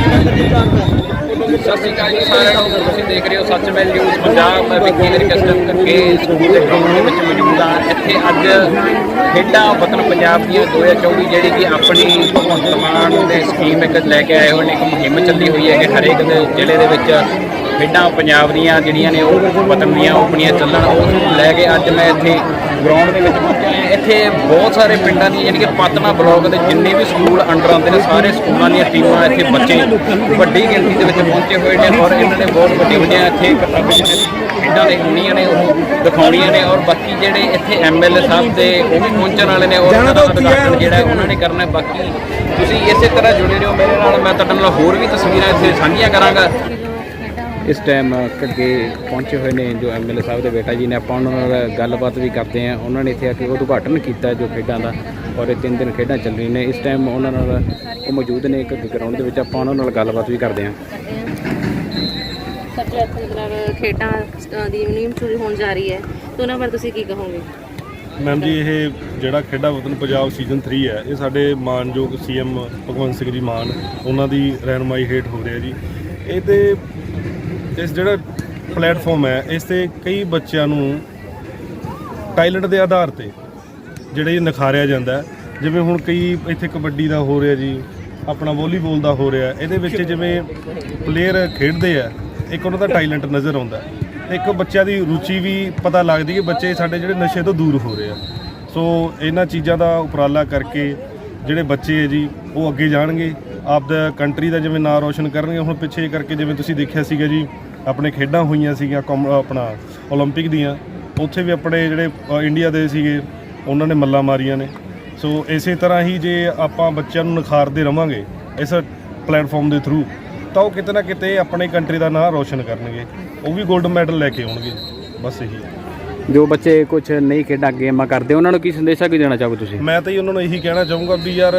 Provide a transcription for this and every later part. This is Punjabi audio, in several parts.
ਸਤਿ ਸ਼੍ਰੀ ਅਕਾਲ ਜੀ ਸਾਰਿਆਂ ਨੂੰ। ਤੁਸੀਂ ਦੇਖ ਰਹੇ ਹੋ ਸੱਚ ਮੈਂ ਨਿਊਜ਼ ਪੰਜਾਬ। ਮੈਂ ਵਿੱਕੀ ਰਿਕਸਟਮ ਕਰਕੇ ਸਕੂਲ ਦੇ ਗਰਾਊਂਡ ਦੇ ਵਿੱਚ ਮੌਜੂਦ ਹਾਂ। ਇੱਥੇ ਅੱਜ ਖੇਡਾਂ ਵਤਨ ਪੰਜਾਬ ਦੀਆਂ 2024 ਜਿਹੜੀ ਕਿ ਆਪਣੀ ਭਗਵੰਤ ਮਾਨ ਦੇ ਸਕੀਮ ਇੱਕ ਲੈ ਕੇ ਆਏ ਹੋਏ ਨੇ। ਇੱਕ ਮੁਹਿੰਮ ਚੱਲੀ ਹੋਈ ਹੈ ਕਿ ਹਰੇਕ ਦੇ ਜ਼ਿਲ੍ਹੇ ਦੇ ਵਿੱਚ ਖੇਡਾਂ ਪੰਜਾਬ ਦੀਆਂ ਜਿਹੜੀਆਂ ਨੇ ਉਹ ਵਤਨ ਦੀਆਂ, ਉਹ ਆਪਣੀਆਂ ਚੱਲਣ। ਉਸ ਲੈ ਕੇ ਅੱਜ ਮੈਂ ਇੱਥੇ ਗਰਾਊਂਡ ਦੇ ਵਿੱਚ ਇੱਥੇ ਬਹੁਤ ਸਾਰੇ ਪਿੰਡਾਂ ਦੀ ਯਾਨੀ ਕਿ ਪਤਨਾ ਬਲਾਕ ਦੇ ਜਿੰਨੇ ਵੀ ਸਕੂਲ ਅੰਡਰ ਆਉਂਦੇ ਨੇ ਸਾਰੇ ਸਕੂਲਾਂ ਦੀਆਂ ਟੀਮਾਂ ਇੱਥੇ ਬੱਚੇ ਵੱਡੀ ਗਿਣਤੀ ਦੇ ਵਿੱਚ ਪਹੁੰਚੇ ਹੋਏ ਨੇ ਔਰ ਇਹਨਾਂ ਨੇ ਬਹੁਤ ਵੱਡੀਆਂ ਵੱਡੀਆਂ ਇੱਥੇ ਖੇਡਾਂ ਦੇ ਹੋਣੀਆਂ ਨੇ ਉਹ ਦਿਖਾਉਣੀਆਂ ਨੇ ਔਰ ਬਾਕੀ ਜਿਹੜੇ ਇੱਥੇ ਐਮਐਲਏ ਸਾਹਿਬ ਦੇ ਉਹ ਵੀ ਪਹੁੰਚਣ ਵਾਲੇ ਨੇ ਔਰ ਉਹਨਾਂ ਦਾ ਉਦਘਾਟਨ ਜਿਹੜਾ ਉਹਨਾਂ ਨੇ ਕਰਨਾ ਹੈ। ਬਾਕੀ ਤੁਸੀਂ ਇਸੇ ਤਰ੍ਹਾਂ ਜੁੜੇ ਰਹੋ ਮੇਰੇ ਨਾਲ ਮੈਂ ਤੁਹਾਡੇ ਨਾਲ ਹੋਰ ਵੀ ਤਸਵੀਰਾਂ ਇੱਥੇ ਸਾਂਝੀਆਂ ਕਰਾਂਗਾ ਇਸ ਟਾਈਮ ਅੱਗੇ ਪਹੁੰਚੇ ਹੋਏ ਨੇ ਜੋ ਐਮਐਲਏ ਸਾਹਿਬ ਦੇ ਬੇਟਾ ਜੀ ਨੇ ਆਪਾਂ ਉਹਨਾਂ ਨਾਲ ਗੱਲਬਾਤ ਵੀ ਕਰਦੇ ਆ ਉਹਨਾਂ ਨੇ ਇੱਥੇ ਆ ਕੇ ਉਦਘਾਟਨ ਕੀਤਾ ਜੋ ਖੇਡਾਂ ਦਾ ਔਰ ਇਹ ਤਿੰਨ ਦਿਨ ਖੇਡਾਂ ਚੱਲ ਰਹੀਆਂ ਨੇ। ਇਸ ਟਾਈਮ ਉਹਨਾਂ ਨਾਲ ਉਹ ਮੌਜੂਦ ਨੇ ਇੱਕ ਗਰਾਊਂਡ ਦੇ ਵਿੱਚ ਆਪਾਂ ਉਹਨਾਂ ਨਾਲ ਗੱਲਬਾਤ ਵੀ ਕਰਦੇ ਆ ਮਤਲਬ ਖੇਡਾਂ ਦੀ ਨਿਯਮ ਸ਼ੁਰੂ ਹੋਣ ਜਾ ਰਹੀ ਹੈ। ਤਾਂ ਉਹਨਾਂ ਬਾਰੇ ਤੁਸੀਂ ਕੀ ਕਹੋਗੇ? ਮੈਮ ਜੀ ਇਹ ਜਿਹੜਾ ਖੇਡਾਂ ਵਤਨ ਪੰਜਾਬ ਸੀਜ਼ਨ 3 ਹੈ ਇਹ ਸਾਡੇ ਮਾਨਯੋਗ ਸੀਐਮ ਭਗਵੰਤ ਸਿੰਘ ਜੀ ਮਾਨ ਉਹਨਾਂ ਦੀ ਰਹਿਨਮਾਈ ਹੇਠ ਹੋ ਰਿਹਾ ਜੀ। ਇਹ ਤੇ ਇਸ ਜਿਹੜਾ ਪਲੇਟਫਾਰਮ ਹੈ, ਇਸ ਤੇ ਕਈ ਬੱਚਿਆਂ ਨੂੰ ਟੈਲੈਂਟ ਦੇ ਆਧਾਰ ਤੇ ਜਿਹੜੇ ਨਿਖਾਰਿਆ ਜਾਂਦਾ ਜਿਵੇਂ ਹੁਣ ਕਈ ਇੱਥੇ ਕਬੱਡੀ ਦਾ ਹੋ ਰਿਹਾ ਜੀ, ਆਪਣਾ ਵਾਲੀਬਾਲ ਦਾ ਹੋ ਰਿਹਾ, ਇਹਦੇ ਵਿੱਚ ਜਿਵੇਂ ਪਲੇਅਰ ਖੇਡਦੇ ਆ, ਇੱਕ ਉਹਨਾਂ ਦਾ ਟੈਲੈਂਟ ਨਜ਼ਰ ਆਉਂਦਾ ਇੱਕ ਬੱਚਿਆਂ ਦੀ ਰੁਚੀ ਵੀ ਪਤਾ ਲੱਗਦੀ ਕਿ ਬੱਚੇ ਸਾਡੇ ਜਿਹੜੇ ਨਸ਼ੇ ਤੋਂ ਦੂਰ ਹੋ ਰਹੇ ਆ। ਸੋ ਇਹਨਾਂ ਚੀਜ਼ਾਂ ਦਾ ਉਪਰਾਲਾ ਕਰਕੇ ਜਿਹੜੇ ਬੱਚੇ ਹੈ ਜੀ, ਉਹ ਅੱਗੇ ਜਾਣਗੇ। ਆਪਦਾ ਕੰਟਰੀ ਦਾ ਜਿਵੇਂ ਨਾਂ ਰੋਸ਼ਨ ਕਰਨਗੇ ਹੁਣ ਪਿੱਛੇ ਕਰਕੇ ਜਿਵੇਂ ਤੁਸੀਂ ਦੇਖਿਆ ਸੀਗਾ ਜੀ ਆਪਣੇ ਖੇਡਾਂ ਹੋਈਆਂ ਸੀਗੀਆਂ ਆਪਣਾ 올림픽 ਦੀਆਂ ਉੱਥੇ ਵੀ ਆਪਣੇ ਜਿਹੜੇ ਇੰਡੀਆ ਦੇ ਸੀਗੇ ਉਹਨਾਂ ਨੇ ਮੱਲਾ ਮਾਰੀਆਂ ਨੇ। ਸੋ ਇਸੇ ਤਰ੍ਹਾਂ ਹੀ ਜੇ ਆਪਾਂ ਬੱਚਿਆਂ ਨੂੰ ਨਿਖਾਰਦੇ ਰਵਾਂਗੇ ਇਸ ਪਲੇਟਫਾਰਮ ਦੇ ਥਰੂ ਤਾਂ ਉਹ ਕਿਤੇ ਨਾ ਕਿਤੇ ਆਪਣੇ ਕੰਟਰੀ ਦਾ ਨਾਮ ਰੋਸ਼ਨ ਕਰਨਗੇ। ਉਹ ਵੀ 골ਡ ਮੈਡਲ ਲੈ ਕੇ ਆਉਣਗੇ ਬਸ ਇਹੀ ਜੋ ਬੱਚੇ ਕੁਝ ਨਹੀਂ ਖੇਡਾਂ ਗੇਮਾਂ ਕਰਦੇ ਉਹਨਾਂ ਨੂੰ ਕੀ ਸੰਦੇਸ਼ਾ ਕੀ ਦੇਣਾ ਚਾਹੋਗੇ ਤੁਸੀਂ? ਮੈਂ ਤਾਂ ਹੀ ਉਹਨਾਂ ਨੂੰ ਇਹੀ ਕਹਿਣਾ ਚਾਹੂੰਗਾ ਵੀ ਯਾਰ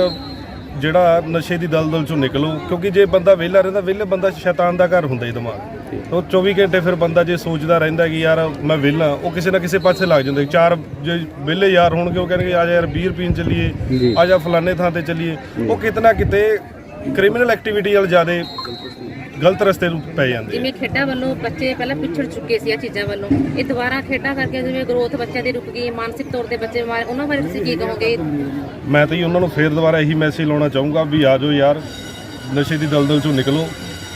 ਜਿਹੜਾ ਨਸ਼ੇ ਦੀ ਦਲਦਲ ਚੋਂ ਨਿਕਲੋ ਕਿਉਂਕਿ ਜੇ ਬੰਦਾ ਵਿਹਲਾ ਰਹਿੰਦਾ ਵਿਹਲੇ ਬੰਦਾ ਸ਼ੈਤਾਨ ਦਾ ਘਰ ਹੁੰਦਾ ਹੀ ਦਿਮਾਗ। ਉਹ 24 ਘੰਟੇ ਫਿਰ ਬੰਦਾ ਜੇ ਸੋਚਦਾ ਰਹਿੰਦਾ ਕਿ ਯਾਰ ਮੈਂ ਵਿਹਲਾ ਉਹ ਕਿਸੇ ਨਾ ਕਿਸੇ ਪਾਸੇ ਲੱਗ ਜਾਂਦਾ। ਚਾਰ ਜੇ ਵਿਹਲੇ ਯਾਰ ਹੋਣਗੇ ਉਹ ਕਹਿਣਗੇ ਆ ਜਾ ਯਾਰ ਬੀਅਰ ਪੀਣ। ਚੱਲੀਏ ਆ ਜਾ ਫਲਾਣੇ ਥਾਂ ਤੇ ਚੱਲੀਏ। ਉਹ ਕਿਤੇ ਨਾ ਕਿਤੇ ਕ੍ਰਿਮੀਨਲ ਐਕਟੀਵਿਟੀ ਵੱਲ ਜ਼ਿਆਦੇ ਗਲਤ ਰਸਤੇ ਨੂੰ ਪੈ ਜਾਂਦੇ ਆ। ਜਿਵੇਂ ਖੇਡਾਂ ਵੱਲੋਂ ਬੱਚੇ ਪਹਿਲਾਂ ਪਿਛੜ ਚੁੱਕੇ ਸੀ ਇਹ ਚੀਜ਼ਾਂ ਵੱਲੋਂ। ਇਹ ਦੁਬਾਰਾ ਖੇਡਾਂ ਕਰਕੇ ਜਿਵੇਂ ਗਰੋਥ ਬੱਚਿਆਂ ਦੀ ਰੁਕ ਗਈ ਮਾਨਸਿਕ ਤੌਰ ਤੇ ਬੱਚੇ ਬਿਮਾਰ ਉਹਨਾਂ ਬਾਰੇ ਤੁਸੀਂ ਕੀ ਕਹੋਗੇ? ਮੈਂ ਤਾਂ ਜੀ ਉਹਨਾਂ ਨੂੰ ਫੇਰ ਦੁਬਾਰਾ ਇਹੀ ਮੈਸੇਜ ਲਾਉਣਾ ਚਾਹੂੰਗਾ ਵੀ ਆ ਜਾਓ ਯਾਰ ਨਸ਼ੇ ਦੀ ਦਲਦਲ ਚੋਂ ਨਿਕਲੋ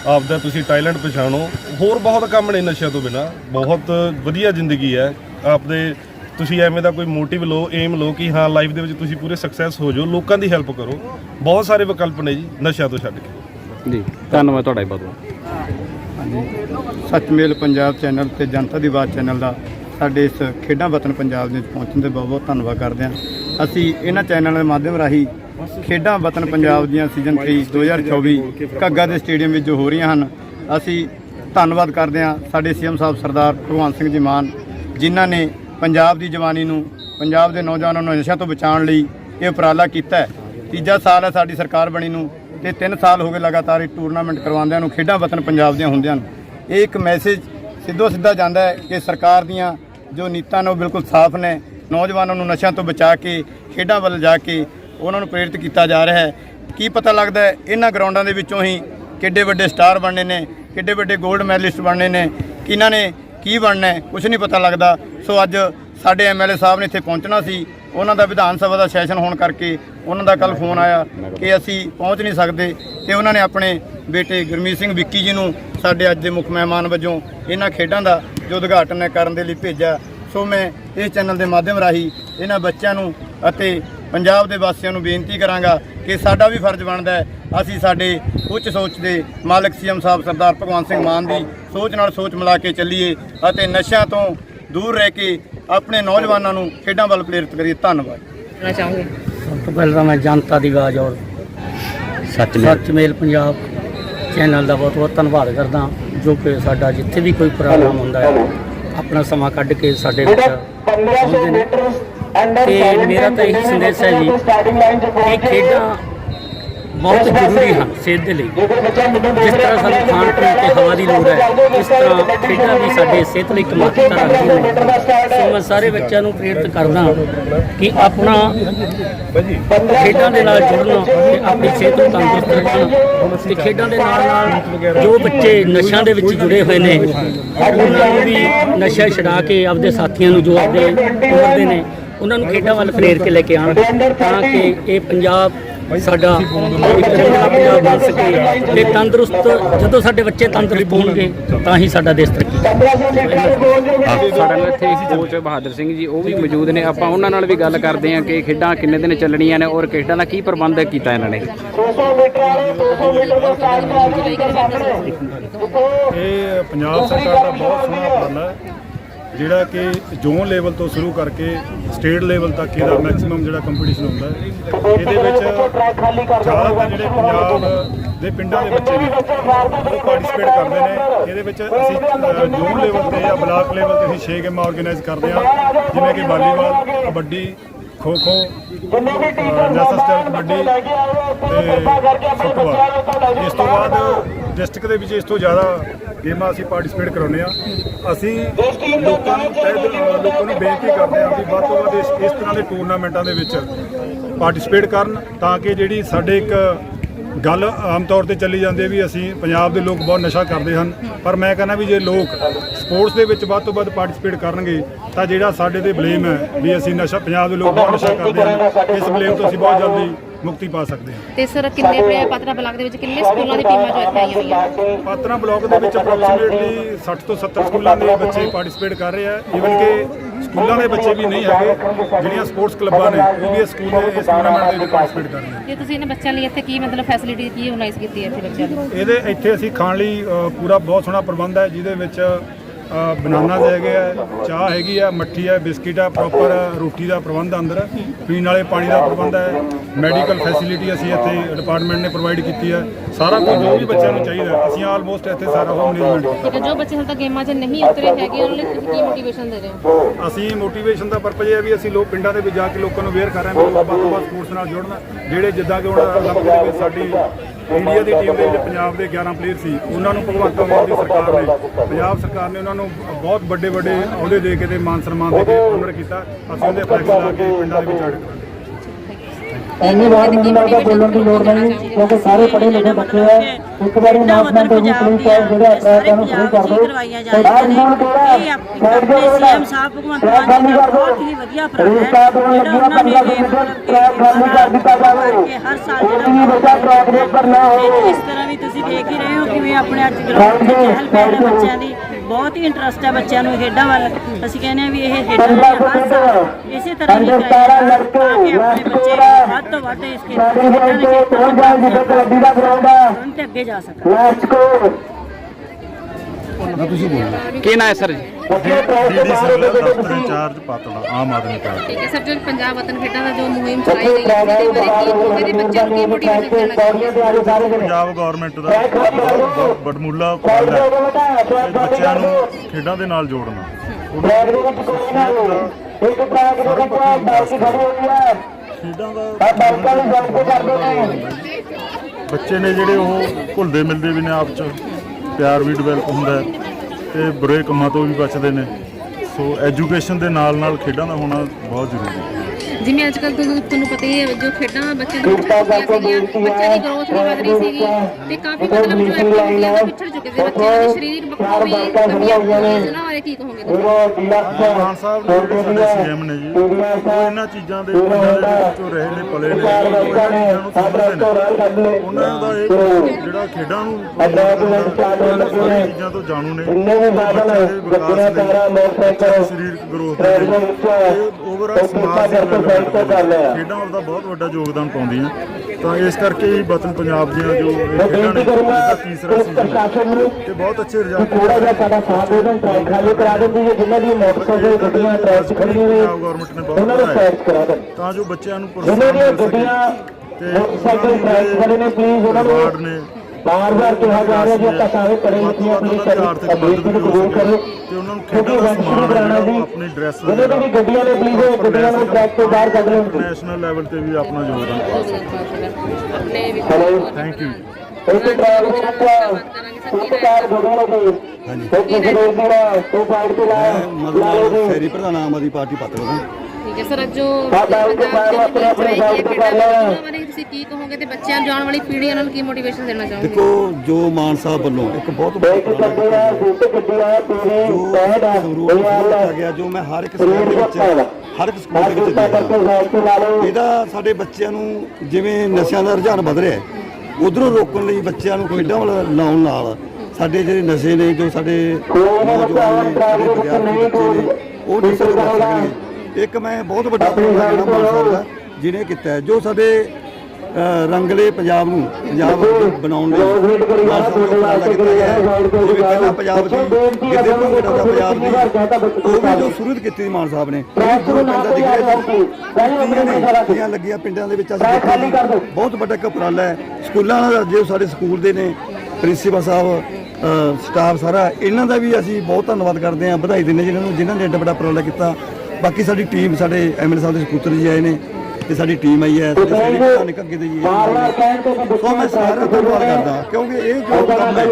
ਆਪਦਾ ਤੁਸੀਂ ਟੈਲੈਂਟ ਪਛਾਣੋ। ਹੋਰ ਬਹੁਤ ਕੰਮ ਨੇ ਨਸ਼ਿਆਂ ਤੋਂ ਬਿਨਾ। ਬਹੁਤ ਵਧੀਆ ਜ਼ਿੰਦਗੀ ਹੈ। ਆਪਦੇ ਤੁਸੀਂ ਐਵੇਂ ਦਾ ਕੋਈ ਮੋਟਿਵ ਲਓ ਏਮ ਲਓ ਕਿ ਹਾਂ ਲਾਈਫ ਦੇ ਵਿੱਚ ਤੁਸੀਂ ਪੂਰੇ ਸਕਸੈਸ ਹੋ ਜਾਓ ਲੋਕਾਂ ਦੀ ਹੈਲਪ ਕਰੋ। ਬਹੁਤ ਸਾਰੇ ਵਿਕਲਪ ਨੇ ਜੀ ਨਸ਼ਿਆਂ ਤੋਂ ਛੱਡ ਕੇ। ਜੀ। ਧੰਨਵਾਦ ਤੁਹਾਡਾ ਬਹੁਤ ਬਹੁਤ। ਹਾਂਜੀ। ਸੱਚਮੇਲ ਪੰਜਾਬ ਚੈਨਲ ਤੇ ਜਨਤਾ ਦੀ ਆਵਾਜ਼ ਚੈਨਲ ਦਾ ਸਾਡੇ ਇਸ ਖੇਡਾਂ ਵਤਨ ਪੰਜਾਬ ਦੇ ਵਿੱਚ ਪਹੁੰਚਣ ਦੇ ਬਹੁਤ ਬਹੁਤ ਧੰਨਵਾਦ ਕਰਦੇ ਹਾਂ। ਅਸੀਂ ਇਹਨਾਂ ਚੈਨਲਾਂ ਦੇ ਮਾਧਿਅਮ ਰਾਹੀਂ ਖੇਡਾਂ ਵਤਨ ਪੰਜਾਬ ਦੀਆਂ ਸੀਜ਼ਨ 3 2024 ਘੱਗਾ ਦੇ ਸਟੇਡੀਅਮ ਵਿੱਚ ਜੋ ਹੋ ਰਹੀਆਂ ਹਨ, ਅਸੀਂ ਧੰਨਵਾਦ ਕਰਦੇ ਹਾਂ ਸਾਡੇ ਸੀਐਮ ਸਾਹਿਬ ਸਰਦਾਰ ਭਗਵੰਤ ਸਿੰਘ ਜੀ ਮਾਨ, ਜਿਨ੍ਹਾਂ ਨੇ ਪੰਜਾਬ ਦੀ ਜਵਾਨੀ ਨੂੰ, ਪੰਜਾਬ ਦੇ ਨੌਜਵਾਨਾਂ ਨੂੰ ਨਸ਼ਿਆਂ ਤੋਂ ਬਚਾਉਣ ਲਈ ਇਹ ਉਪਰਾਲਾ ਕੀਤਾ ਹੈ। ਤੀਜਾ ਸਾਲ ਹੈ ਸਾਡੀ ਸਰਕਾਰ ਬਣੀ ਨੂੰ ਤੇ 3 ਸਾਲ ਹੋ ਗਏ ਲਗਾਤਾਰ ਇਹ ਟੂਰਨਾਮੈਂਟ ਕਰਵਾਉਂਦਿਆਂ ਨੂੰ, ਖੇਡਾਂ ਵਤਨ ਪੰਜਾਬ ਦੀਆਂ ਹੁੰਦਿਆਂ ਨੂੰ। ਇਹ ਇੱਕ ਮੈਸੇਜ ਸਿੱਧੋ ਸਿੱਧਾ ਜਾਂਦਾ ਹੈ ਕਿ ਸਰਕਾਰ ਦੀਆਂ ਜੋ ਨੀਤਾਂ ਨੇ ਉਹ ਬਿਲਕੁਲ ਸਾਫ਼ ਨੇ। ਨੌਜਵਾਨਾਂ ਨੂੰ ਨਸ਼ਿਆਂ ਤੋਂ ਬਚਾ ਕੇ, ਖੇਡਾਂ ਵੱਲ ਜਾ ਕੇ ਉਹਨਾਂ ਨੂੰ ਪ੍ਰੇਰਿਤ ਕੀਤਾ ਜਾ ਰਿਹਾ ਹੈ। ਕੀ ਪਤਾ ਲੱਗਦਾ ਹੈ, ਇਹਨਾਂ ਗਰਾਊਂਡਾਂ ਦੇ ਵਿੱਚੋਂ ਹੀ ਕਿੱਡੇ ਵੱਡੇ ਸਟਾਰ ਬਣਨੇ ਨੇ, ਕਿੱਡੇ ਵੱਡੇ 골ਡ ਮੈਡਲਿਸਟ ਬਣਨੇ ਨੇ, ਕਿਹਨਾਂ ਨੇ ਕੀ ਬਣਨਾ ਹੈ ਕੁਝ ਨਹੀਂ ਪਤਾ ਲੱਗਦਾ। ਸੋ ਅੱਜ ਸਾਡੇ ਐਮਐਲਏ ਸਾਹਿਬ ਨੇ ਇੱਥੇ ਪਹੁੰਚਣਾ ਸੀ। ਉਹਨਾਂ ਦਾ ਵਿਧਾਨ ਸਭਾ ਦਾ ਸੈਸ਼ਨ ਹੋਣ ਕਰਕੇ ਉਹਨਾਂ ਦਾ ਕੱਲ ਫੋਨ ਆਇਆ ਕਿ ਅਸੀਂ ਪਹੁੰਚ ਨਹੀਂ ਸਕਦੇ ਤੇ ਉਹਨਾਂ ਨੇ ਆਪਣੇ ਬੇਟੇ ਗੁਰਮੀਤ ਸਿੰਘ ਵਿੱਕੀ ਜੀ ਨੂੰ ਸਾਡੇ ਅੱਜ ਦੇ ਮੁੱਖ ਮਹਿਮਾਨ ਵਜੋਂ ਇਹਨਾਂ ਖੇਡਾਂ ਦਾ ਜੋ ਉਦਘਾਟਨ ਹੈ ਕਰਨ ਦੇ ਲਈ ਭੇਜਿਆ। ਸੋ ਮੈਂ ਇਸ ਚੈਨਲ ਦੇ ਮਾਧਿਅਮ ਰਾਹੀਂ ਇਹਨਾਂ ਬੱਚਿਆਂ ਨੂੰ ਅਤੇ ਪੰਜਾਬ ਦੇ ਵਾਸੀਆਂ ਨੂੰ ਬੇਨਤੀ ਕਰਾਂਗਾ ਕਿ ਸਾਡਾ ਵੀ ਫਰਜ਼ ਬਣਦਾ ਅਸੀਂ ਸਾਡੇ ਉੱਚ ਸੋਚ ਦੇ ਮਾਲਕ ਸੀਐਮ ਸਾਹਿਬ ਸਰਦਾਰ ਭਗਵੰਤ ਸਿੰਘ ਮਾਨ ਦੀ ਸੋਚ ਨਾਲ ਸੋਚ ਮਿਲਾ ਕੇ ਚੱਲੀਏ ਅਤੇ ਨਸ਼ਿਆਂ ਤੋਂ ਦੂਰ ਰਹਿ ਕੇ ਆਪਣੇ ਨੌਜਵਾਨਾਂ ਨੂੰ ਖੇਡਾਂ ਵੱਲ ਪ੍ਰੇਰਿਤ ਕਰੀਏ। ਧੰਨਵਾਦ। ਕਹਿਣਾ ਚਾਹੋਗੇ? ਸਭ ਤੋਂ ਪਹਿਲਾਂ ਤਾਂ ਮੈਂ ਜਨਤਾ ਦੀ ਆਵਾਜ਼ ਔਰ ਸੱਚ ਸੱਚਮੇਲ ਪੰਜਾਬ ਚੈਨਲ ਦਾ ਬਹੁਤ ਬਹੁਤ ਧੰਨਵਾਦ ਕਰਦਾ ਜੋ ਕਿ ਸਾਡਾ ਜਿੱਥੇ ਵੀ ਕੋਈ ਪ੍ਰੋਗਰਾਮ ਹੁੰਦਾ ਹੈ ਆਪਣਾ ਸਮਾਂ ਕੱਢ ਕੇ ਸਾਡੇ ਵਿੱਚ ਪਹੁੰਚਦੇ ਨੇ। ਤੇ ਮੇਰਾ ਤਾਂ ਇਹੀ ਸੰਦੇਸ਼ ਹੈ ਜੀ ਕਿ ਖੇਡਾਂ ਬਹੁਤ ਜ਼ਰੂਰੀ ਹਨ ਸਿਹਤ ਦੇ ਲਈ। ਜਿਸ ਤਰ੍ਹਾਂ ਸਾਨੂੰ ਖਾਣ ਪੀਣ ਤੇ ਹਵਾ ਦੀ ਲੋੜ ਹੈ ਇਸ ਤਰ੍ਹਾਂ ਖੇਡਾਂ ਵੀ ਸਾਡੇ ਸਿਹਤ ਲਈ ਇੱਕ ਮਹੱਤਤਾ ਰੱਖਦੀਆਂ ਨੇ ਸੋ ਮੈਂ ਸਾਰੇ ਬੱਚਿਆਂ ਨੂੰ ਪ੍ਰੇਰਿਤ ਕਰਦਾ ਕਿ ਆਪਣਾ ਖੇਡਾਂ ਦੇ ਨਾਲ ਜੁੜਨ ਤੇ ਆਪਣੀ ਸਿਹਤ ਨੂੰ ਤੰਦਰੁਸਤ ਰੱਖਣ। ਤੇ ਖੇਡਾਂ ਦੇ ਨਾਲ ਨਾਲ ਜੋ ਬੱਚੇ ਨਸ਼ਿਆਂ ਦੇ ਵਿੱਚ ਜੁੜੇ ਹੋਏ ਨੇ ਉਹਨਾਂ ਨੂੰ ਵੀ ਨਸ਼ਾ ਛਡਾ ਕੇ ਆਪਦੇ ਸਾਥੀਆਂ ਨੂੰ ਜੋ ਆਪਦੇ ਉਮਰ ਦੇ ਨੇ ਉਹਨਾਂ ਨੂੰ ਖੇਡਾਂ ਵੱਲ ਪ੍ਰੇਰ ਕੇ ਲੈ ਕੇ ਆਉਣ ਤਾਂ ਕਿ ਇਹ ਪੰਜਾਬ ਸਾਡਾ ਪੰਜਾਬ ਬਣ ਸਕੇ ਤੇ ਤੰਦਰੁਸਤ ਜਦੋਂ ਸਾਡੇ ਬੱਚੇ ਤੰਦਰੁਸਤ ਹੋਣਗੇ ਤਾਂ ਹੀ ਸਾਡਾ ਦੇਸ਼ ਤਰੱਕੀ ਕਰੇਗਾ। ਸਾਡੇ ਨਾਲ ਇੱਥੇ ਸੀ ਕੋਚ ਬਹਾਦਰ ਸਿੰਘ ਜੀ ਉਹ ਵੀ ਮੌਜੂਦ ਨੇ। ਆਪਾਂ ਉਹਨਾਂ ਨਾਲ ਵੀ ਗੱਲ ਕਰਦੇ ਹਾਂ ਕਿ ਖੇਡਾਂ ਕਿੰਨੇ ਦਿਨ ਚੱਲਣੀਆਂ ਨੇ ਔਰ ਖੇਡਾਂ ਦਾ ਕੀ ਪ੍ਰਬੰਧ ਕੀਤਾ ਇਹਨਾਂ ਨੇ। ਇਹ ਪੰਜਾਬ ਸਰਕਾਰ ਦਾ ਬਹੁਤ ਸੋਹਣਾ ਜਿਹੜਾ ਕਿ ਜ਼ੋਨ ਲੈਵਲ ਤੋਂ ਸ਼ੁਰੂ ਕਰਕੇ ਸਟੇਟ ਲੈਵਲ ਤੱਕ ਇਹਦਾ ਮੈਕਸਿਮਮ ਜਿਹੜਾ ਕੰਪੀਟੀਸ਼ਨ ਹੁੰਦਾ ਹੈ। ਇਹਦੇ ਵਿੱਚ ਜ਼ਿਆਦਾਤਰ ਜਿਹੜੇ ਪੰਜਾਬ ਦੇ ਪਿੰਡਾਂ ਦੇ ਬੱਚੇ ਨੇ, ਉਹ ਪਾਰਟਿਸਿਪੇਟ ਕਰਦੇ ਨੇ। ਇਹਦੇ ਵਿੱਚ ਅਸੀਂ ਜ਼ੋਨ ਲੈਵਲ ਤੇ ਜਾਂ ਬਲਾਕ ਲੈਵਲ ਤੇ ਅਸੀਂ 6 ਗੇਮਾਂ ਆਰਗੇਨਾਈਜ਼ ਕਰਦੇ ਹਾਂ। ਜਿਵੇਂ ਕਿ ਵਾਲੀਬਾਲ, ਕਬੱਡੀ ਖੋ ਖੋ ਨੈਸ਼ਨਲ ਕਬੱਡੀ ਤੇ ਫੁੱਟਬਾਲ ਇਸ ਤੋਂ ਬਾਅਦ ਡਿਸਟ੍ਰਿਕਟ ਦੇ ਵਿੱਚ ਇਸ ਤੋਂ ਜ਼ਿਆਦਾ ਗੇਮਾਂ ਅਸੀਂ ਪਾਰਟਿਸਿਪੇਟ ਕਰਾਉਂਦੇ ਆ ਅਸੀਂ ਲੋਕਾਂ ਨੂੰ ਤਹਿ ਲੋਕਾਂ ਨੂੰ ਬੇਨਤੀ ਕਰਦੇ ਹਾਂ ਵੀ ਵੱਧ ਤੋਂ ਵੱਧ ਇਸ ਇਸ ਤਰ੍ਹਾਂ ਦੇ ਟੂਰਨਾਮੈਂਟਾਂ ਦੇ ਵਿੱਚ ਪਾਰਟਿਸਿਪੇਟ ਕਰਨ ਤਾਂ ਕਿ ਜਿਹੜੀ ਸਾਡੇ ਇੱਕ ਗੱਲ ਆਮ ਤੌਰ ਤੇ ਚੱਲੀ ਜਾਂਦੀ ਹੈ ਵੀ ਅਸੀਂ ਪੰਜਾਬ ਦੇ ਲੋਕ ਬਹੁਤ ਨਸ਼ਾ ਕਰਦੇ ਹਨ। ਪਰ ਮੈਂ ਕਹਿੰਦਾ ਵੀ ਜੇ ਲੋਕ ਸਪੋਰਟਸ ਦੇ ਵਿੱਚ ਵੱਧ ਤੋਂ ਵੱਧ ਪਾਰਟਿਸਿਪੇਟ ਕਰਨਗੇ ਤਾਂ ਜਿਹੜਾ ਸਾਡੇ ਤੇ ਬਲੇਮ ਹੈ ਵੀ ਅਸੀਂ ਨਸ਼ਾ ਪੰਜਾਬ ਦੇ ਲੋਕ ਬਹੁਤ ਨਸ਼ਾ ਕਰਦੇ ਹਨ। ਇਸ ਬਲੇਮ ਤੋਂ ਅਸੀਂ ਬਹੁਤ ਜਲਦੀ ਮੁਕਤੀ ਪਾ ਸਕਦੇ ਹਾਂ। ਤੇ ਸਰ ਕਿੰਨੇ ਪਲੇਅਰ ਪਾਤਰਾ ਬਲਾਕ ਦੇ ਵਿੱਚ? ਕਿੰਨੇ ਸਕੂਲਾਂ ਦੀ ਟੀਮਾਂ ਜੋ ਇੱਥੇ ਆਈਆਂ ਹੋਈਆਂ? ਪਾਤਰਾ ਬਲਾਕ ਦੇ ਵਿੱਚ ਅਪਰੋਕਸੀਮੇਟਲੀ 60 ਤੋਂ 70 ਸਕੂਲਾਂ ਦੇ ਬੱਚੇ ਪਾਰਟਿਸਿਪੇਟ ਕਰ ਰਹੇ ਆ। ਈਵਨ ਕਿ ਸਕੂਲਾਂ ਦੇ ਬੱਚੇ ਵੀ ਨਹੀਂ ਹੈਗੇ ਜਿਹੜੀਆਂ ਸਪੋਰਟਸ ਕਲੱਬਾਂ ਨੇ ਉਹ ਵੀ ਇਸ ਸਕੂਲ ਦੇ ਇਸ ਟੂਰਨਾਮੈਂਟ ਦੇ ਵਿੱਚ ਪਾਰਟਿਸਿਪੇਟ ਕਰ ਰਹੀਆਂ ਜੇ ਤੁਸੀਂ ਇਹਨਾਂ ਬੱਚਿਆਂ ਲਈ ਇੱਥੇ ਕੀ ਮਤਲਬ ਫੈਸਿਲਿਟੀ ਕੀ ਆਰਗੇਨਾਈਜ਼ ਕੀਤੀ ਹੈ ਇੱਥੇ ਬੱਚਿਆਂ ਲਈ ਇਹਦੇ ਇੱਥੇ ਅਸੀਂ ਖਾਣ ਲਈ ਅ, ਪੂਰਾ ਬਹੁਤ ਸੋਹਣਾ ਪ੍ਰਬੰਧ ਹੈ ਜਿਹਦੇ ਵਿੱਚ ਬਨਾਨਾ ਦੇ ਹੈਗੇ ਆ ਚਾਹ ਹੈਗੀ ਆ ਮੱਠੀ ਹੈ ਬਿਸਕਿਟ ਆ ਪ੍ਰੋਪਰ ਰੋਟੀ ਦਾ ਪ੍ਰਬੰਧ ਆ ਅੰਦਰ। ਪੀਣ ਵਾਲੇ ਪਾਣੀ ਦਾ ਪ੍ਰਬੰਧ ਹੈ ਮੈਡੀਕਲ ਫੈਸਿਲਿਟੀ ਅਸੀਂ ਇੱਥੇ ਡਿਪਾਰਟਮੈਂਟ ਨੇ ਪ੍ਰੋਵਾਈਡ ਕੀਤੀ ਹੈ ਸਾਰਾ ਕੁਝ ਜੋ ਵੀ ਬੱਚਿਆਂ ਨੂੰ ਚਾਹੀਦਾ ਅਸੀਂ ਆਲਮੋਸਟ ਇੱਥੇ ਸਾਰਾ ਉਹ ਮੈਨੇਜਮੈਂਟ ਠੀਕ ਹੈ ਜੋ ਬੱਚੇ ਹਾਲ ਤੱਕ ਗੇਮਾਂ 'ਚ ਨਹੀਂ ਉਤਰੇ ਹੈਗੇ ਉਹਨਾਂ ਲਈ ਤੁਸੀਂ ਕੀ ਮੋਟੀਵੇਸ਼ਨ ਦੇ ਰਹੇ ਹੋ? ਅਸੀਂ ਮੋਟੀਵੇਸ਼ਨ ਦਾ ਪਰਪਸ ਇਹ ਹੈ ਵੀ ਅਸੀਂ ਲੋਕ ਪਿੰਡਾਂ ਦੇ ਵਿੱਚ ਜਾ ਕੇ ਲੋਕਾਂ ਨੂੰ ਅਵੇਅਰ ਕਰ ਰਹੇ ਹਾਂ ਵੀ ਲੋਕ ਵੱਧ ਤੋਂ ਵੱਧ ਸਪੋਰਟਸ ਨਾਲ ਜੁੜਨ ਜਿਹੜੇ ਜਿੱਦਾਂ ਕਿ ਹੁਣ ਲੱਗ ਦੇ ਵਿੱਚ ਸਾਡੀ ਇੰਡੀਆ ਦੀ ਟੀਮ ਦੇ ਵਿੱਚ ਪੰਜਾਬ ਦੇ 11 ਪਲੇਅਰ ਸੀ ਉਹਨਾਂ ਨੂੰ ਭਗਵੰਤ ਮਾਨ ਦੀ ਸਰਕਾਰ ਨੇ ਪੰਜਾਬ ਸਰਕਾਰ ਨੇ ਉਹਨਾਂ ਨੂੰ ਬਹੁਤ ਵੱਡੇ ਵੱਡੇ ਅਹੁਦੇ ਦੇ ਕੇ ਤੇ ਮਾਨ ਸਨਮਾਨ ਦੇ ਕੇ ਆਨਰ ਕੀਤਾ। ਅਸੀਂ ਉਹਦੇ ਫਲੈਕਸ ਲਾ ਕੇ ਪਿੰਡਾਂ ਦੇ ਵਿੱਚ ਐਡ ਇੰਨੀ ਵਾਰ ਮੈਨੂੰ ਲੱਗਦਾ ਬੋਲਣ ਦੀ ਲੋੜ ਨਹੀਂ ਕਿਉਂਕਿ ਸਾਰੇ ਪੜ੍ਹੇ ਲਿਖੇ ਬੱਚੇ ਆ। ਇੱਕ ਵਾਰੀ ਅਨਾਉਂਸਮੈਂਟ ਹੋ ਗਈ ਪਲੀਜ਼ ਸਾਹਿਬ ਜਿਹੜੇ ਅਪਰਾਧਾਂ ਨੂੰ ਸ਼ੁਰੂ ਕਰ ਜਾ ਰਹੀਆਂ ਨੇ। ਸੀਐਮ ਸਾਹਿਬ ਭਗਵੰਤ ਮਾਨ ਜੀ ਦਾ ਬਹੁਤ ਹੀ ਵਧੀਆ ਉਪਰਾਲਾ ਹੈ। ਜਿਹੜਾ ਉਹਨਾਂ ਨੇ 15 ਇਹ ਮਿੰਟ ਟਰੈਕ ਖਾਲੀ ਕਰ ਦਿੱਤਾ ਜਾਵੇ ਹਰ ਸਾਲ ਜਿਹੜਾ ਬੱਚਾ ਟਰੈਕ ਦੇ ਉੱਪਰ ਨਾ ਤੇ ਹੋਵੇ ਇਸ ਤਰ੍ਹਾਂ ਵੀ ਤੁਸੀਂ ਦੇਖ ਹੀ ਰਹੇ ਹੋ ਕਿਵੇਂ ਆਪਣੇ ਅੱਜ ਗਰਾਊਂਡ ਵਿੱਚ ਚਹਿਲ ਪਹਿਲ ਹੈ ਬੱਚਿਆਂ ਦੀ। ਬਹੁਤ ਹੀ ਇੰਟਰਸਟ ਹੈ ਬੱਚਿਆਂ ਨੂੰ ਖੇਡਾਂ ਵੱਲ। ਅਸੀਂ ਕਹਿੰਦੇ ਹਾਂ ਵੀ ਇਹ ਖੇਡਾਂ ਹਰ ਸਾਲ ਇਸੇ ਤਰ੍ਹਾਂ ਹੀ ਕਰਾਈਆਂ ਜਾਣ ਤਾਂ ਕਿ ਆਪਣੇ ਬੱਚੇ ਵੱਧ ਤੋਂ ਵੱਧ ਇਸ ਖੇਡਾਂ ਦੇ ਕਬੱਡੀ ਦਾ ਆ। ਤੇ ਅੱਗੇ ਜਾ ਸਕਣ ਗੋ ਕੀ ਨਾਂ ਹੈ ਸਰ ਜੀ? ਡੀਡੀ ਸਰਵਰ ਦਫ਼ਤਰ in charge Patran Aam Aadmi Party. ਠੀਕ ਹੈ ਸਰ ਜੋ ਪੰਜਾਬ ਵਤਨ ਖੇਡਾਂ ਦਾ ਜੋ ਮੁਹਿੰਮ ਚਲਾਈ ਗਈ ਹੈ ਇਹਦੇ ਬਾਰੇ ਕੀ ਇਹਦੇ ਬੱਚਿਆਂ ਨੂੰ ਕੀ ਮੋਟੀਵੇਸ਼ਨ ਦੇਣਾ ਚਾਹੁੰਦੇ ਹੋ ਪੰਜਾਬ ਗਵਰਨਮੈਂਟ ਦਾ ਬਹੁਤ ਬੜਮੁੱਲਾ ਉਪਰਾਲਾ ਹੈ। ਤੇ ਬੱਚਿਆਂ ਨੂੰ ਖੇਡਾਂ ਦੇ ਨਾਲ ਜੋੜਨਾ। ਇੱਕ ਟਰੈਕ ਦੇ ਵਿੱਚ ਖੜੀ ਹੋਈ ਖੇਡਾਂ ਦਾ ਬਾਈਕਾਂ ਕਰਦੇ ਨੇ। ਬੱਚੇ ਨੇ ਜਿਹੜੇ ਉਹ ਘੁਲਦੇ ਮਿਲਦੇ ਵੀ ਨੇ ਆਪ ਚ। ਪਿਆਰ ਵੀ ਡਿਵੈਲਪ ਹੁੰਦਾ ਹੈ ਤੇ ਬੁਰੇ ਕੰਮਾਂ ਤੋਂ ਵੀ ਬਚਦੇ ਨੇ। ਸੋ ਐਜੂਕੇਸ਼ਨ ਦੇ ਨਾਲ ਨਾਲ ਖੇਡਾਂ ਦਾ ਹੋਣਾ ਬਹੁਤ ਜ਼ਰੂਰੀ ਹੈ। ਜਿਵੇਂ ਅੱਜ ਕੱਲ ਤੁਹਾਨੂੰ ਪਤਾ ਹੀ ਹੈ ਜੋ ਖੇਡਾਂ ਬੱਚੇ ਦੀ ਬੱਚਿਆਂ ਦੀ ਗਰੋਥ ਨਹੀਂ ਵਧ ਰਹੀ ਸੀਗੀ ਤੇ ਕਾਫੀ ਮਤਲਬ ਜੋ ਐਕਟੀਵਿਟੀਆਂ ਤੋਂ ਪਿਛੜ ਚੁੱਕੇ ਸੀ ਬੱਚਿਆਂ ਦੇ ਸਰੀਰ ਪੱਖੋਂ ਵੀ ਕਮੀਆਂ ਹੋਈਆਂ ਉਹਨਾਂ ਬਾਰੇ ਕੀ ਕਹੋਗੇ ਤੁਸੀਂ? ਮਾਨ ਸਾਹਿਬ ਨੇ ਸਾਡੇ ਸੀਐਮ ਨੇ ਜੀ। ਉਹ ਇਹਨਾਂ ਚੀਜ਼ਾਂ ਦੇ ਪਿੰਡਾਂ ਦੇ ਵਿੱਚੋਂ ਰਹੇ ਨੇ ਪਲੇ ਨੇ ਨੂੰ ਨੇ ਉਹਨਾਂ ਦਾ ਇਹ ਜਿਹੜਾ ਖੇਡਾਂ ਨੂੰ ਚੀਜ਼ਾਂ ਤੋਂ ਜਾਣੂ ਨੇ। ਬੱਚਿਆਂ ਦੇ ਵਿਕਾਸ ਬੱਚਿਆਂ ਦੀ ਸਰੀਰਕ ਗਰੋਥ ਦੇ ਓਵਰਆਲ ਸਮਾਜ ਦੀ ਖੇਡਾਂ ਉਹਦਾ ਬਹੁਤ ਵੱਡਾ ਯੋਗਦਾਨ ਪਾਉਂਦੀਆਂ ਤਾਂ ਇਸ ਕਰਕੇ ਹੀ ਵਤਨ ਪੰਜਾਬ ਦੀਆਂ ਜੋ ਖੇਡਾਂ ਨੇ ਤੀਸਰਾ ਸੀਜ਼ਨ ਤੇ ਬਹੁਤ ਅੱਛੇ ਰਿਜ਼ਲਟ ਥੋੜਾ ਜਿਹਾ ਸਾਡਾ ਸਾਥ ਦੇ ਦੇਣ ਟਰੈਕ ਖਾਲੀ ਕਰਾ ਦਿੰਦੀ ਹੈ। ਜਿਨ੍ਹਾਂ ਦੀ ਮੋਟਰਸਾਈਕਲ ਗੱਡੀਆਂ ਟਰੈਕ 'ਚ ਖੜੀਆਂ ਨੇ ਗਵਰਨਮੈਂਟ ਨੇ ਬਹੁਤ ਉਹਨਾਂ ਨੂੰ ਵਧਾਇਆ। ਸਾਈਡ ਕਰਾ ਦੇਣ। ਤਾਂ ਜੋ ਬੱਚਿਆਂ ਨੂੰ ਜਿਨ੍ਹਾਂ ਪ੍ਰੋਤਸਾਹਨ ਦੀਆਂ ਮਿਲ ਸਕੇ ਗੱਡੀਆਂ ਤੇ ਮੋਟਰਸਾਈਕਲ ਟਰੈਕ ਖੜੇ ਨੇ ਪਲੀਜ਼ ਉਹਨਾਂ ਨੂੰ ਅਵਾਰਡ ਨੇ ਬਾਰ-ਬਾਰ ਕਿਹਾ ਜਾ ਰਿਹਾ ਜੀ ਆਪਾਂ ਸਾਰੇ ਪੜ੍ਹੇ ਲਿਖੇ ਆ ਪਲੀਜ਼ ਅਪਡੇਟ ਨੂੰ ਕਬੂਲ ਕਰੋ। ਤੇ ਉਹਨਾਂ ਨੂੰ ਖੇਡਾਂ ਦਾ ਸਮਾਨ ਕਰਾਉਣਾ ਜੀ ਆਪਣੀ ਡਰੈਸ ਜਿਹਨੇ ਵੀ ਗੱਡੀਆਂ ਨੇ ਪਲੀਜ਼ ਗੱਡੀਆਂ ਨੂੰ ਟਰੈਕ ਤੋਂ ਬਾਹਰ ਕੱਢ ਲੈਣ। ਨੈਸ਼ਨਲ ਲੈਵਲ ਤੇ ਵੀ ਆਪਣਾ ਯੋਗਦਾਨ ਪਾ ਸਕਦੇ ਆਪਣੇ ਥੈਂਕ ਯੂ ਇੱਕ ਡਰਾਈਵਰ ਦੇ ਵਿੱਚ ਇੱਕ ਕਾਰ ਗੱਡੀਆਂ ਨੇ ਜੀ ਹਾਂਜੀ। ਇੱਕ ਜਿਹੜੇ ਜਿਹੜਾ ਤੋਂ ਤੇ ਲਾਇਆ ਲਾ ਲਓ ਫੇਰੀ ਪ੍ਰਧਾਨ ਆਮ ਆਦਮੀ ਪਾਰਟੀ ਪੱਤਰਕਾਰ ਠੀਕ ਹੈ ਸਰ ਅੱਜ ਜੋ ਸਾਡਾ ਇੱਕ ਬਾਰ ਆਪਣੇ ਆਪਣੇ ਸਾਈਡ ਤੇ ਕਰ ਲਿਆ ਉਹਨਾਂ ਬਾਰੇ ਤੁਸੀਂ ਕੀ ਕਹੋਗੇ ਤੇ ਬੱਚਿਆਂ ਨੂੰ ਜਾਣ ਵਾਲੀ ਪੀੜ੍ਹੀ ਉਹਨਾਂ ਨੂੰ ਕੀ ਮੋਟੀਵੇਸ਼ਨ ਦੇਣਾ ਚਾਹੋਗੇ? ਦੇਖੋ ਜੋ ਮਾਨ ਸਾਹਿਬ ਵੱਲੋਂ ਇੱਕ ਬਹੁਤ ਬੈਕ ਕਰਦੇ ਆ ਦੂਸਰੇ ਗੱਡੀ ਆ ਤੇਰੇ ਜੋ ਤਹਿ ਦਾ ਸੰਗਰੂਰ ਇਹ ਤੋਂ ਹਾਲ ਆ ਗਿਆ ਜੋ ਮੈਂ ਹਰ ਇੱਕ ਸਕੂਲ ਦੇ ਵਿੱਚ ਹਰ ਇੱਕ ਸਕੂਲ ਦੇ ਵਿੱਚ ਦੂਸਰਾ ਦੇਖਦਾ। ਕਰਕੇ ਸਾਈਡ ਤੇ ਲਾ ਲਓ। ਇਹਦਾ ਸਾਡੇ ਬੱਚਿਆਂ ਨੂੰ ਜਿਵੇਂ ਨਸ਼ਿਆਂ ਦਾ ਰੁਝਾਨ ਵਧ ਰਿਹਾ ਹੈ ਉਧਰੋਂ ਰੋਕਣ ਲਈ ਬੱਚਿਆਂ ਨੂੰ ਖੇਡਾਂ ਵੱਲ ਲਾਉਣ ਨਾਲ ਸਾਡੇ ਜਿਹੜੇ ਨਸ਼ੇ ਨੇ ਜੋ ਸਾਡੇ ਨੌਜਵਾਨ ਨੇ ਉਹ ਨਸ਼ੇ ਤੋਂ ਬਚ ਸਕਣਗੇ। ਇੱਕ ਮੈਂ ਬਹੁਤ ਵੱਡਾ ਪ੍ਰੋਗਰਾਮ ਜਿਹੜਾ ਮਾਨ ਸਾਹਿਬ ਦਾ ਜਿਹਨੇ ਕੀਤਾ ਜੋ ਸਾਡੇ ਰੰਗਲੇ ਪੰਜਾਬ ਨੂੰ ਪੰਜਾਬ ਬਣਾਉਣ ਲਈ ਮਾਨ ਸਾਹਿਬ ਨੇ ਉਪਰਾਲਾ ਕੀਤਾ ਗਿਆ ਹੈ। ਜਿਵੇਂ ਪਹਿਲਾਂ ਪੰਜਾਬ ਦੀ ਗਿੱਧੇ ਭੰਗੜਾ ਦਾ ਪੰਜਾਬ ਦੀ ਉਹ ਵੀ ਜੋ ਸ਼ੁਰੂ ਕੀਤੀ ਮਾਨ ਸਾਹਿਬ ਨੇ ਪਿੰਡ ਲੱਗੀਆਂ ਪਿੰਡਾਂ ਦੇ ਵਿੱਚ ਅਸੀਂ। ਬਹੁਤ ਵੱਡਾ ਇੱਕ ਉਪਰਾਲਾ ਹੈ ਸਕੂਲਾਂ ਦਾ ਜੋ ਸਾਡੇ ਸਕੂਲ ਦੇ ਨੇ ਪ੍ਰਿੰਸੀਪਲ ਸਾਹਿਬ ਸਟਾਫ ਸਾਰਾ ਇਹਨਾਂ ਦਾ ਵੀ ਅਸੀਂ ਬਹੁਤ ਧੰਨਵਾਦ ਕਰਦੇ ਹਾਂ ਵਧਾਈ ਦਿੰਦੇ ਜਿਨ੍ਹਾਂ ਨੂੰ ਜਿਨ੍ਹਾਂ ਨੇ ਐਡਾ ਵੱਡਾ ਉਪਰਾਲਾ ਕੀਤਾ ਬਾਕੀ ਸਾਡੀ ਟੀਮ ਸਾਡੇ ਐਮਐਲ ਸਾਹਿਬ ਦੇ ਸਪੁੱਤਰ ਜੀ ਆਏ ਨੇ ਤੇ ਸਾਡੀ ਟੀਮ ਆਈ ਹੈ। ਤੇ ਸਾਡੇ ਪ੍ਰਧਾਨ ਅੱਗੇ ਦੇ ਜੀ ਕਹਿਣ ਸੋ ਮੈਂ ਸਾਰਿਆਂ ਦਾ ਧੰਨਵਾਦ ਕਰਦਾ ਕਿਉਂਕਿ ਇਹ ਜੋ ਕੰਮ ਹੈ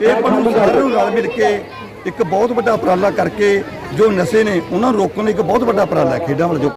ਇਹ ਆਪਾਂ ਨੂੰ ਸਾਰਿਆਂ ਨੂੰ ਰਲ ਮਿਲ ਕੇ ਇੱਕ ਬਹੁਤ ਵੱਡਾ ਉਪਰਾਲਾ ਕਰਕੇ ਜੋ ਨਸ਼ੇ ਨੇ ਉਹਨਾਂ ਨੂੰ ਰੋਕਣ ਲਈ ਇੱਕ ਬਹੁਤ ਵੱਡਾ ਉਪਰਾਲਾ ਹੈ ਖੇਡਾਂ ਵਾਲਾ ਜੋ